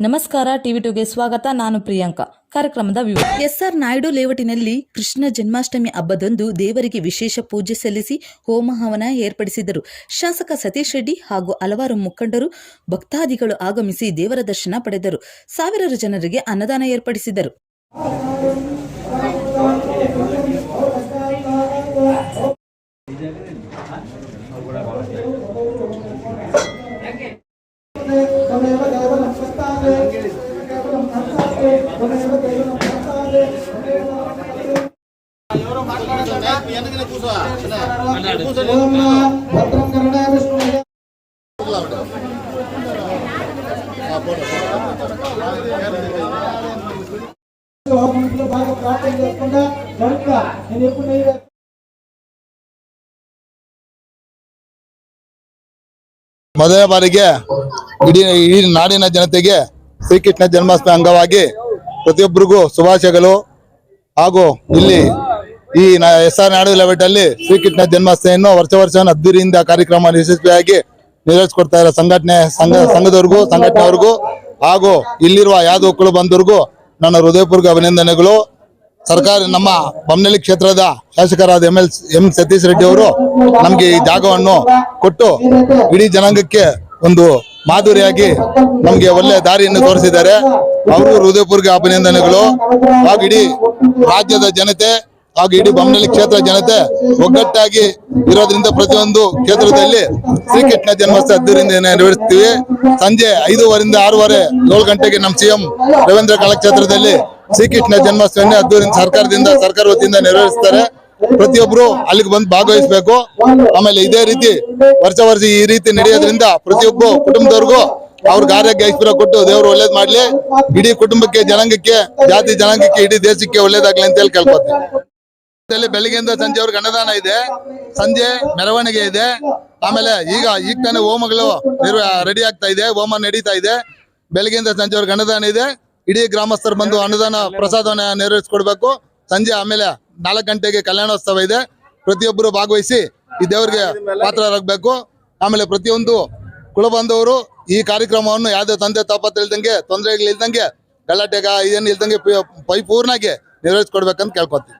ನಮಸ್ಕಾರ, ಟಿವಿ ಟುಗೆ ಸ್ವಾಗತ. ನಾನು ಪ್ರಿಯಾಂಕಾ. ಕಾರ್ಯಕ್ರಮದ ವಿವರ. ಎಸ್ಆರ್ ನಾಯ್ಡು ಲೇವಟಿನಲ್ಲಿ ಕೃಷ್ಣ ಜನ್ಮಾಷ್ಟಮಿ ಹಬ್ಬದಂದು ದೇವರಿಗೆ ವಿಶೇಷ ಪೂಜೆ ಸಲ್ಲಿಸಿ ಹೋಮ ಹವನ ಏರ್ಪಡಿಸಿದರು. ಶಾಸಕ ಸತೀಶ್ ರೆಡ್ಡಿ ಹಾಗೂ ಹಲವಾರು ಮುಖಂಡರು, ಭಕ್ತಾದಿಗಳು ಆಗಮಿಸಿ ದೇವರ ದರ್ಶನ ಪಡೆದರು. ಸಾವಿರಾರು ಜನರಿಗೆ ಅನ್ನದಾನ ಏರ್ಪಡಿಸಿದರು. బాగా ప్రార్థన చేసుకుంటా జరుగుతా నేను ఎప్పుడు నెయ్యి ಮೊದಲ ಬಾರಿಗೆ ಇಡೀ ಇಡೀ ನಾಡಿನ ಜನತೆಗೆ ಶ್ರೀಕೃಷ್ಣ ಜನ್ಮಾಷ್ಟಮಿ ಅಂಗವಾಗಿ ಪ್ರತಿಯೊಬ್ಬರಿಗೂ ಶುಭಾಶಯಗಳು. ಹಾಗೂ ಇಲ್ಲಿ ಈ ಎಸ್ ಆರ್ ನಾಡು ಲೆವೆಟ್ ಅಲ್ಲಿ ಶ್ರೀಕೃಷ್ಣ ಜನ್ಮಾಷ್ಟಮಿಯನ್ನು ವರ್ಷ ವರ್ಷ ಅದ್ದೂರಿಯಿಂದ ಕಾರ್ಯಕ್ರಮ ಯಶಸ್ವಿಯಾಗಿ ನೆರವೇರಿಸಿಕೊಡ್ತಾ ಇರೋ ಸಂಘಟನೆ, ಸಂಘ, ಸಂಘದವ್ರಿಗೂ, ಸಂಘಟನೆಯವ್ರಿಗೂ ಹಾಗೂ ಇಲ್ಲಿರುವ ಯಾವ್ದು ಒಕ್ಕಲು ಬಂದವ್ರಿಗೂ ನನ್ನ ಹೃದಯಪೂರ್ವಕ ಅಭಿನಂದನೆಗಳು. ಸರ್ಕಾರ ನಮ್ಮ ಬೊಮ್ಮನಹಳ್ಳಿ ಕ್ಷೇತ್ರದ ಶಾಸಕರಾದ M L, M Satish Reddy ಅವರು ನಮಗೆ ಈ ಜಾಗವನ್ನು ಕೊಟ್ಟು ಇಡೀ ಜನಾಂಗಕ್ಕೆ ಒಂದು ಮಾಧುರಿಯಾಗಿ ನಮಗೆ ಒಳ್ಳೆ ದಾರಿಯನ್ನು ತೋರಿಸಿದ್ದಾರೆ. ಅವರು ಹೃದಯಪೂರ್ವಕ ಅಭಿನಂದನೆಗಳು. ಹಾಗೂ ಇಡೀ ರಾಜ್ಯದ ಜನತೆ ಹಾಗೂ ಇಡೀ ಬೊಮ್ಮನಹಳ್ಳಿ ಕ್ಷೇತ್ರ ಜನತೆ ಒಗ್ಗಟ್ಟಾಗಿ ಇರೋದ್ರಿಂದ ಪ್ರತಿಯೊಂದು ಕ್ಷೇತ್ರದಲ್ಲಿ ಶ್ರೀಕೃಷ್ಣ ಜನ್ಮೋತ್ಸವ ಅದ್ದೂರಿಂದ ನೆರವೇರಿಸ್ತೀವಿ. ಸಂಜೆ ಐದೂವರೆಯಿಂದ ಆರೂವರೆ ಏಳು ಗಂಟೆಗೆ ನಮ್ಮ ಸಿಎಂ ರವೀಂದ್ರ ಕಲಾಕ್ಷೇತ್ರದಲ್ಲಿ ಶ್ರೀಕೃಷ್ಣ ಜನ್ಮೋತ್ಸವನ್ನೇ ಅದ್ದೂರಿಂದ ಸರ್ಕಾರದಿಂದ, ಸರ್ಕಾರ ವತಿಯಿಂದ ನೆರವೇರಿಸ್ತಾರೆ. ಪ್ರತಿಯೊಬ್ರು ಅಲ್ಲಿಗೆ ಬಂದು ಭಾಗವಹಿಸಬೇಕು. ಆಮೇಲೆ ಇದೇ ರೀತಿ ವರ್ಷ ವರ್ಷ ಈ ರೀತಿ ನಡೆಯೋದ್ರಿಂದ ಪ್ರತಿಯೊಬ್ಬ ಕುಟುಂಬದವ್ರಿಗೂ ಅವ್ರಿಗೆ ಆರೋಗ್ಯ ಐಶ್ವರ್ಯ ಕೊಟ್ಟು ದೇವರು ಒಳ್ಳೇದ್ ಮಾಡ್ಲಿ. ಇಡೀ ಕುಟುಂಬಕ್ಕೆ, ಜನಾಂಗಕ್ಕೆ, ಜಾತಿ, ಜನಾಂಗಕ್ಕೆ, ಇಡೀ ದೇಶಕ್ಕೆ ಒಳ್ಳೇದಾಗ್ಲಿ ಅಂತ ಹೇಳಿ ಕೇಳ್ಕೊತೀನಿ. ಬೆಳಿಗ್ಗೆಯಿಂದ ಸಂಜೆ ಸಂಜೆವರೆಗೆ ಅನ್ನದಾನ ಇದೆ. ಸಂಜೆ ಮೆರವಣಿಗೆ ಇದೆ. ಆಮೇಲೆ ಈಗ ಈಗ ತಾನೇ ಹೋಮಗಳು ರೆಡಿ ಆಗ್ತಾ ಇದೆ. ಹೋಮ ನಡೀತಾ ಇದೆ. ಬೆಳಗ್ಗೆಯಿಂದ ಸಂಜೆವರೆಗೆ ಅನ್ನದಾನ ಇದೆ. ಇಡೀ ಗ್ರಾಮಸ್ಥರು ಬಂದು ಅನ್ನದಾನ ಪ್ರಸಾದವನ್ನ ನೆರವೇರಿಸ್ಕೊಡ್ಬೇಕು. ಸಂಜೆ ಆಮೇಲೆ ನಾಲ್ಕು ಗಂಟೆಗೆ ಕಲ್ಯಾಣೋತ್ಸವ ಇದೆ. ಪ್ರತಿಯೊಬ್ಬರು ಭಾಗವಹಿಸಿ ಈ ದೇವರಿಗೆ ಪಾತ್ರರಾಗಬೇಕು ಆಮೇಲೆ ಪ್ರತಿಯೊಂದು ಕುಲಬಂಧವರು ಈ ಕಾರ್ಯಕ್ರಮವನ್ನು ಯಾವುದೇ ತಂದೆ ತಾಪತ್ ಇಲ್ದಂಗೆ ತೊಂದರೆಗಳಿಲ್ದಂಗೆ ಗಲಾಟೆಗ ಏನು ಇಲ್ದಂಗೆ ಪೈ- ಪರಿಪೂರ್ಣಾಗಿ ನೆರವೇರಿಸ್ಕೊಡ್ಬೇಕಂತ ಕೇಳ್ಕೊತೀವಿ